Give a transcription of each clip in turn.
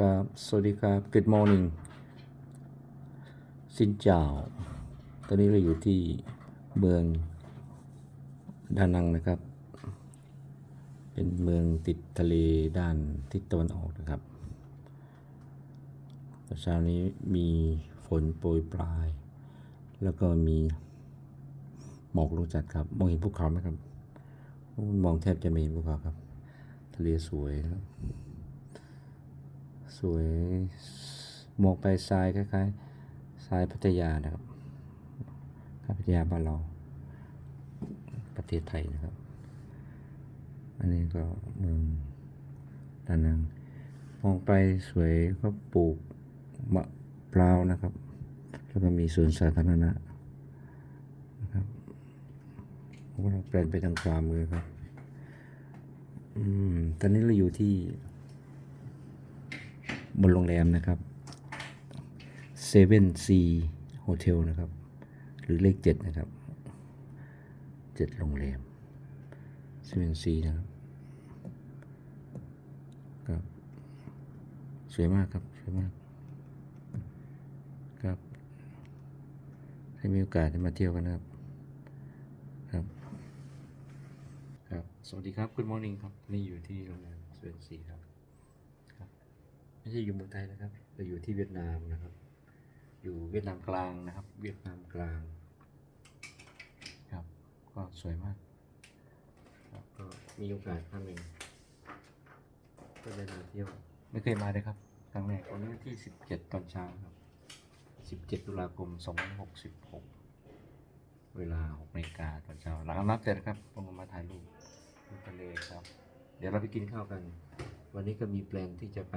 ครับ สวัสดีครับ Good morning สินเจ้า ตอนนี้เราอยู่ที่เมืองดานังนะครับ เป็นเมืองติดทะเลด้านทิศตะวันออกนะครับเช้านี้มีฝนโปรยปลาย แล้วก็มีหมอกลงจัดครับ มองเห็นภูเขาไหมครับ มองแทบจะไม่เห็นภูเขาครับ ทะเลสวยครับ สวยมองไปทรายคล้ายๆทรายพัทยานะครับพัทยาบ้านเราประเทศไทยนะครับ อันนี้ก็เมืองดานังมองไปสวยก็ปลูกมะพร้าวนะครับ แล้วก็มีสวนสาธารณะนะครับผมก็แปลนไปทางขวามือครับ อืม ตอนนี้เราอยู่ที่ บนโรงแรมนะครับ Seven C Hotel นะครับ หรือเลขเจ็ดนะครับเจ็ดโรงแรม Seven C นะครับครับ สวยมากครับ สวยมาก ครับให้มีโอกาสได้มาเที่ยวกันนะครับ ครับ ครับ สวัสดีครับ Good morning ครับ นี่อยู่ที่โรงแรม Seven C ครับครับ ไม่ใช่อยู่เมืองไทยนะครับเราอยู่ที่เวียดนามนะครับ อยู่เวียดนามกลางนะครับ เวียดนามกลางครับก็สวยมากครับก็มีโอกาสครั้งหนึ่งก็ได้มาเที่ยวไม่เคยมาเลยครับครั้งแรกวันนี้วันที่ 17 ตอนเช้าครับ 17 ตุลาคม 2566 เวลา6นาฬิกาตอนเช้า หลังอาบน้ำเสร็จนะครับผมก็มาถ่ายรูปดูทะเลครับ เดี๋ยวเราไปกินข้าวกัน วันนี้ก็มีแปลนที่จะไป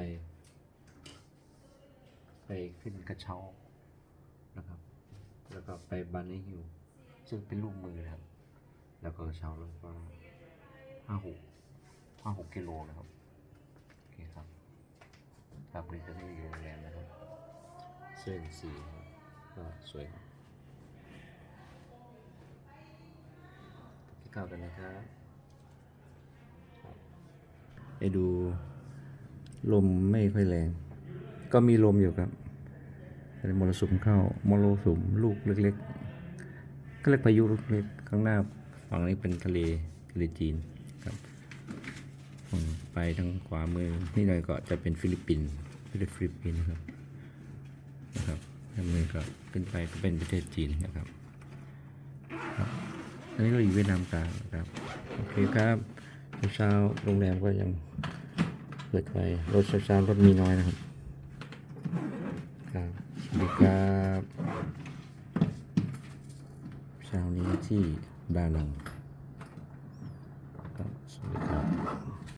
ไปขึ้นกระเช้านะครับ แล้วก็ไปบันนี่ฮิวซึ่งเป็นลูกมือนะครับ แล้วก็กระเช้าแล้วก็ห้าหกห้าหกกิโลนะครับโอเคครับครับนี่จะได้อยู่โรงแรมนะครับเส้นสีครับก็สวยครับกินข้าวกันนะครับครับไปดูลมไม่ค่อยแรง ก็มีลมอยู่ครับเป็นมรสุมเข้ามรสุมลูกเล็กๆก็เรียกพายุลูกเล็กข้างหน้าฝั่งนี้เป็นทะเลทะเลจีนครับฝั่งไปทางขวามือนี่หน่อยก็จะเป็นฟิลิปปินส์ฟิลิปปินส์ครับนะครับทางมือก็ขึ้นไปก็เป็นประเทศจีนนะครับครับอันนี้เราอยู่เวียดนามกลางนะครับโอเคครับเช้าโรงแรมก็ยังเปิดไฟรถเช้าๆรถมีน้อยนะครับ ดีครับเช้านี้ที่ดานังครับสวัสดีครับ